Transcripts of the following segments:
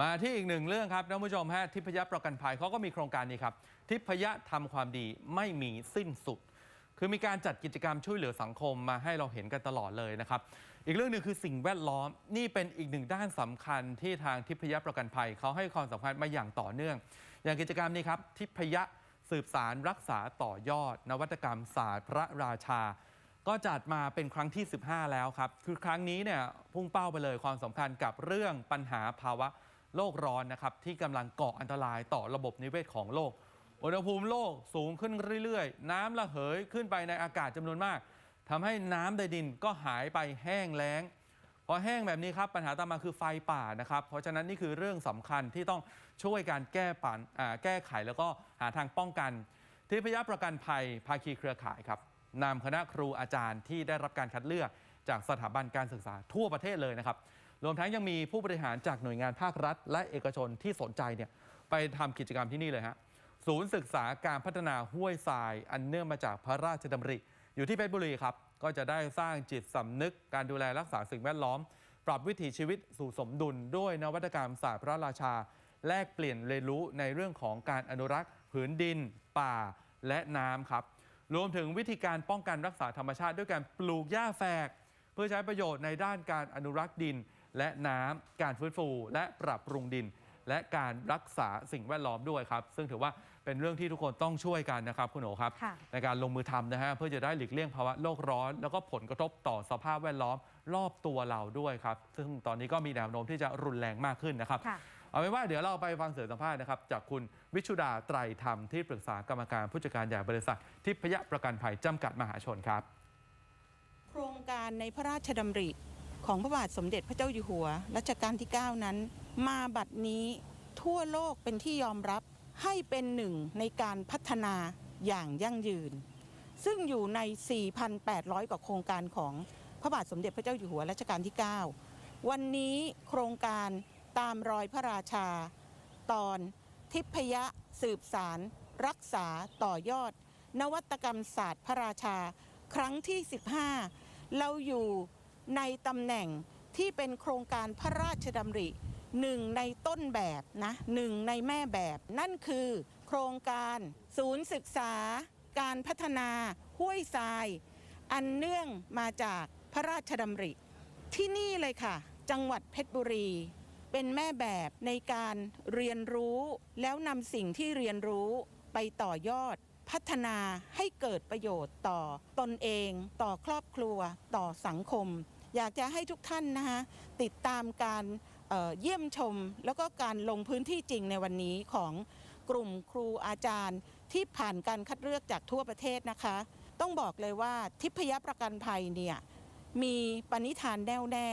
มาที่อีกหนึ่งเรื่องครับท่านผู้ชมฮะทิพยประกันภัยเขาก็มีโครงการนี้ครับ ทิพยทำความดีไม่มีสิ้นสุด คือมีการจัดกิจกรรมช่วยเหลือสังคมมาให้เราเห็นกันตลอดเลยนะครับ อีกเรื่องหนึ่งคือสิ่งแวดล้อมนี่เป็นอีกหนึ่งด้านสำคัญที่ทางทิพยประกันภัยเขาให้ความสำคัญมาอย่างต่อเนื่อง อย่างกิจกรรมนี้ครับทิพยสืบสารรักษาต่อยอด นวัตกรรมศาสตร์พระราชา ก็จัดมาเป็นครั้งที่ 15 แล้วครับคือครั้งนี้เนี่ยพุ่งเป้าไปเลยความสำคัญกับเรื่องปัญหาภาวะ โลกร้อนนะครับที่กำลังก่ออันตรายต่อระบบนิเวศของโลก อุณหภูมิโลกสูงขึ้นเรื่อยๆ น้ำระเหยขึ้นไปในอากาศจำนวนมากทำให้น้ำในดินก็หายไปแห้งแล้งพอแห้งแบบนี้ครับปัญหาตามมาคือไฟป่านะครับเพราะฉะนั้นนี่คือเรื่องสำคัญที่ต้องช่วยการแก้ปัญอ่าแก้ไขแล้วก็หาทางป้องกันทิพยประกันภัยภาคีเครือข่ายครับนำคณะครูอาจารย์ที่ได้รับการคัดเลือกจากสถาบันการศึกษาทั่วประเทศเลยนะครับ รวมทั้งยังมีผู้บริหารจากหน่วยงานภาครัฐ และเอกชนที่สนใจเนี่ยไปทำกิจกรรมที่นี่เลยฮะศูนย์ศึกษาการพัฒนาห้วยทราย อันเนื่องมาจากพระราชดำริ อยู่ที่เพชรบุรีครับ ก็จะได้สร้างจิตสำนึกการดูแลรักษาสิ่งแวดล้อม ปรับวิถีชีวิตสู่สมดุลด้วยนวัตกรรมศาสตร์พระราชา แลกเปลี่ยนเรียนรู้ในเรื่องของการอนุรักษ์ผืนดิน ป่าและน้ำครับ รวมถึงวิธีการป้องกันรักษาธรรมชาติ ด้วยการปลูกหญ้าแฝก เพื่อใช้ประโยชน์ในด้านการอนุรักษ์ดิน และน้ำการฟื้นฟู และปรับปรุงดิน และการรักษาสิ่งแวดล้อมด้วยครับ ซึ่งถือว่าเป็นเรื่องที่ทุกคนต้องช่วยกันนะครับคุณโอครับค่ะในการลงมือทำนะฮะเพื่อจะได้หลีกเลี่ยงภาวะโลกร้อน แล้วก็ผลกระทบต่อสภาพแวดล้อมรอบตัวเราด้วยครับ ซึ่งตอนนี้ก็มีแนวโน้มที่จะรุนแรงมากขึ้นนะครับค่ะเอาเป็นว่าเดี๋ยวเราไปฟังเสียงสัมภาษณ์นะครับ จากคุณวิชุดาไตรธรรมที่ปรึกษากรรมการผู้จัดการใหญ่บริษัททิพยประกันภัยจำกัดมหาชนครับ โครงการในพระราชดำริ ของพระบาทสมเด็จพระเจ้าอยู่หัวรัชกาลที่ 9 นั้น มาบัดนี้ทั่วโลกเป็นที่ยอมรับให้เป็นหนึ่งในการพัฒนาอย่างยั่งยืน ซึ่งอยู่ใน 4,800 กว่าโครงการของพระบาทสมเด็จพระเจ้าอยู่หัวรัชกาลที่ 9 วันนี้โครงการตามรอยพระราชา ตอนทิพยสืบสาร รักษาต่อยอด นวัตกรรมศาสตร์พระราชา ครั้งที่ 15 เราอยู่ ในตำแหน่งที่เป็นโครงการพระราชดำริหนึ่งในต้นแบบนะหนึ่งในแม่แบบ นั่นคือ โครงการศูนย์ศึกษา การพัฒนาห้วยทราย อันเนื่องมาจากพระราชดำริ ที่นี่เลยค่ะ จังหวัดเพชรบุรี เป็นแม่แบบในการเรียนรู้แล้วนำสิ่งที่เรียนรู้ไปต่อยอด พัฒนาให้เกิดประโยชน์ต่อตนเอง ต่อครอบครัว ต่อสังคม อยากจะให้ทุกท่านนะคะติดตามการเเยี่ยมชม แล้วก็การลงพื้นที่จริงในวันนี้ของกลุ่มครูอาจารย์ที่ผ่านการคัดเลือกจากทั่วประเทศนะคะ ต้องบอกเลยว่าทิพยประกันภัยเนี่ยมีปณิธานแน่วแน่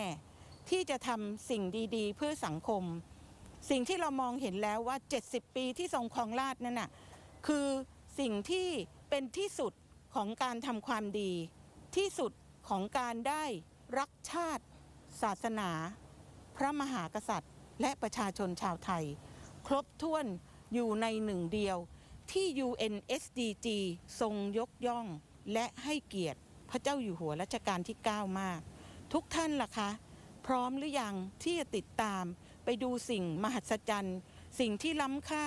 ที่จะทำสิ่งดีๆ เพื่อสังคม สิ่งที่เรามองเห็นแล้วว่า 70 ปีที่ทรงครองราชนั่นน่ะคือสิ่งที่เป็นที่สุดของการทำความดี ที่สุดของการได้ รักชาติ ศาสนา พระมหากษัตริย์ และประชาชนชาวไทย ครบถ้วนอยู่ในหนึ่งเดียวที่ UN SDG ทรงยกย่อง และให้เกียรติพระเจ้าอยู่หัวรัชกาลที่ 9 มาก ทุกท่านล่ะคะ พร้อมหรือยังที่จะติดตามไปดูสิ่งมหัศจรรย์ สิ่งที่ล้ำค่า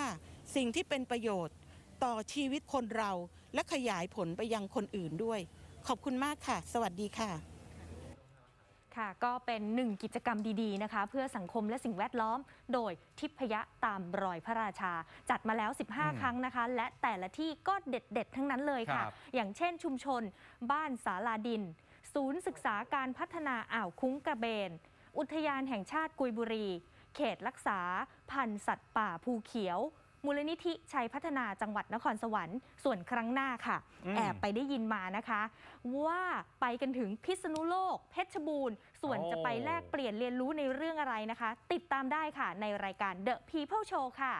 สิ่งที่เป็นประโยชน์ ต่อชีวิตคนเราและขยายผลไปยังคนอื่นด้วย ขอบคุณมากค่ะ สวัสดีค่ะ ค่ะ ก็เป็นหนึ่งกิจกรรมดีๆนะคะ เพื่อสังคมและสิ่งแวดล้อม โดยทิพยะตามรอยพระราชา จัดมาแล้วอืม15 ครั้งนะคะ และแต่ละที่ก็เด็ดๆ ทั้งนั้นเลยค่ะครับอย่างเช่นชุมชน บ้านสาลาดิน ศูนย์ศึกษาการพัฒนาอ่าวคุ้งกระเบน อุทยานแห่งชาติกุยบุรี เขตรักษา พันธุ์สัตว์ป่าภูเขียว มูลนิธิชัยพัฒนาจังหวัดนครสวรรค์ ส่วนครั้งหน้าค่ะอืมแอบไปได้ยินมานะคะ ว่าไปกันถึงพิษณุโลก เพชรบูรณ์ ส่วนโอ้จะไปแลกเปลี่ยนเรียนรู้ในเรื่องอะไรนะคะ ติดตามได้ค่ะในรายการ The People Show ค่ะ